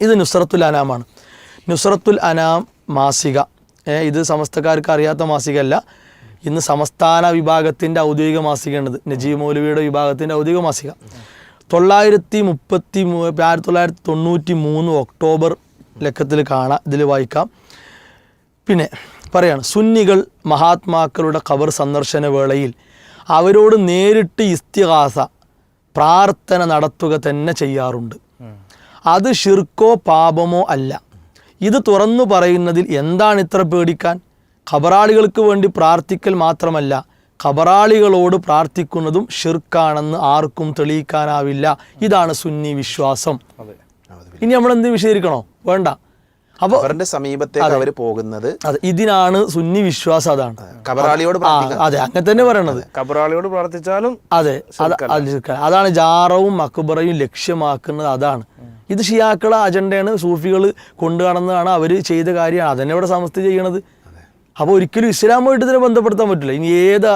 ഇത് നുസ്രത്തുൽ അനാമാണ്. നുസ്രത്തുൽ അനാം മാസിക. ഇത് സമസ്തക്കാർക്ക് അറിയാത്ത മാസികയല്ല. ഇന്ന് സംസ്ഥാന വിഭാഗത്തിന്റെ ഔദ്യോഗിക മാസികയാണിത്. നജീബ് മൗലവിയുടെ വിഭാഗത്തിന്റെ ഔദ്യോഗിക മാസിക. തൊള്ളായിരത്തി മുപ്പത്തി മൂ ആയിരത്തി തൊള്ളായിരത്തി തൊണ്ണൂറ്റി മൂന്ന് ഒക്ടോബർ ലക്കത്തിൽ കാണാം. ഇതിൽ വായിക്കാം. പിന്നെ പറയാണ് സുന്നികൾ മഹാത്മാക്കളുടെ ഖബർ സന്ദർശന വേളയിൽ അവരോട് നേരിട്ട് ഇസ്തിഹാസ പ്രാർത്ഥന നടത്തുക തന്നെ ചെയ്യാറുണ്ട്. അത് ഷിർക്കോ പാപമോ അല്ല. ഇത് തുറന്നു പറയുന്നതിൽ എന്താണ് ഇത്ര പേടിക്കാൻ? ഖബറാളികൾക്ക് വേണ്ടി പ്രാർത്ഥിക്കൽ മാത്രമല്ല ഖബറാളികളോട് പ്രാർത്ഥിക്കുന്നതും ഷിർക്കാണെന്ന് ആർക്കും തെളിയിക്കാനാവില്ല. ഇതാണ് സുന്നി വിശ്വാസം. അതെ. ഇനി നമ്മൾ എന്ത് വിശദീകരിക്കണോ? വേണ്ട. അപ്പോൾ അവരുടെ സമീപത്തേക്ക് അവർ പോകുന്നത് അതെ ഇതിനാണ് സുന്നി വിശ്വാസം അതാണ്. കബറാളിയോട് അതെ അങ്ങനെ തന്നെ പറയണത്. കബറാളിയോട് പ്രാർത്ഥിച്ചാലും അതെ അത് അത് അതാണ് ജാറവും മക്കുബറയും ലക്ഷ്യമാക്കുന്നത് അതാണ്. ഇത് ഷിയാക്കളെ അജണ്ടയാണ്. സൂഫികൾ കൊണ്ടു അവർ ചെയ്ത കാര്യമാണ്. അതന്നെ ഇവിടെ സമസ്ത ചെയ്യണത്. അപ്പോൾ ഒരിക്കലും ഇസ്ലാമുമായിട്ട് ഇതിനെ ബന്ധപ്പെടുത്താൻ പറ്റില്ല. ഇനി ഏത്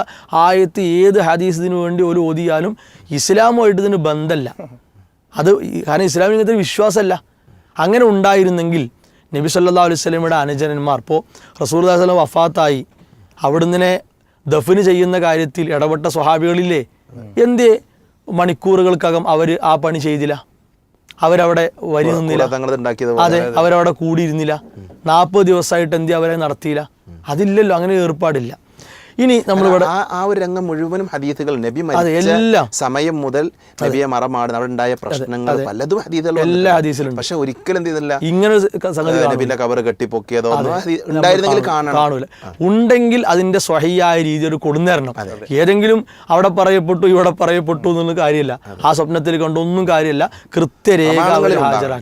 ആയത്ത് ഏത് ഹദീസ് ഇതിനു വേണ്ടി ഒരു ഓതിയാലും ഇസ്ലാമുമായിട്ട് ഇതിന് ബന്ധമല്ല അത് കാരണം ഇസ്ലാമിന് ഇങ്ങനത്തെ വിശ്വാസമല്ല. അങ്ങനെ ഉണ്ടായിരുന്നെങ്കിൽ നബി സല്ലാ അലൈഹി സ്വലമിയുടെ അനുജനന്മാർ ഇപ്പോൾ റസൂൽ വസ്ലം വഫാത്തായി. അവിടുന്ന് ദഫിന് ചെയ്യുന്ന കാര്യത്തിൽ ഇടപെട്ട സ്വഹാബികളില്ലേ? എന്തേ മണിക്കൂറുകൾക്കകം അവർ ആ പണി ചെയ്തില്ല? അവരവിടെ വരി നിന്നില്ല. അതെ അവരവിടെ കൂടിയിരുന്നില്ല. നാൽപ്പത് ദിവസമായിട്ട് എന്തി അവരെ നടത്തിയില്ല. അതില്ലല്ലോ അങ്ങനെ ഏർപ്പാടില്ല. ഇനി നമ്മളിവിടെ ആ ആ ഒരു രംഗം മുഴുവനും ഹദീസുകൾ നബി എല്ലാം. സമയം മുതൽ നബിയെ മറമാടുന്ന അവിടെ ഉണ്ടായ പ്രശ്നങ്ങൾ പലതും ഹദീസുകളും എല്ലാ ഹദീസിലും പക്ഷെ ഒരിക്കലും എന്ത് ചെയ്തില്ല. ഇങ്ങനെ. നബിന്റെ കവർ കെട്ടിപ്പൊക്കിയതോ ഉണ്ടായിരുന്നെങ്കിൽ കാണൂല. ഉണ്ടെങ്കിൽ അതിന്റെ സ്വഹിയായ രീതി ഒരു കൊടുന്നേരണം ഏതെങ്കിലും അവിടെ പറയപ്പെട്ടു ഇവിടെ പറയപ്പെട്ടു എന്നുള്ള കാര്യമില്ല. ആ സ്വപ്നത്തിൽ കണ്ടൊന്നും കാര്യമില്ല. കൃത്യരേഖ ഹാജരാക്കണം.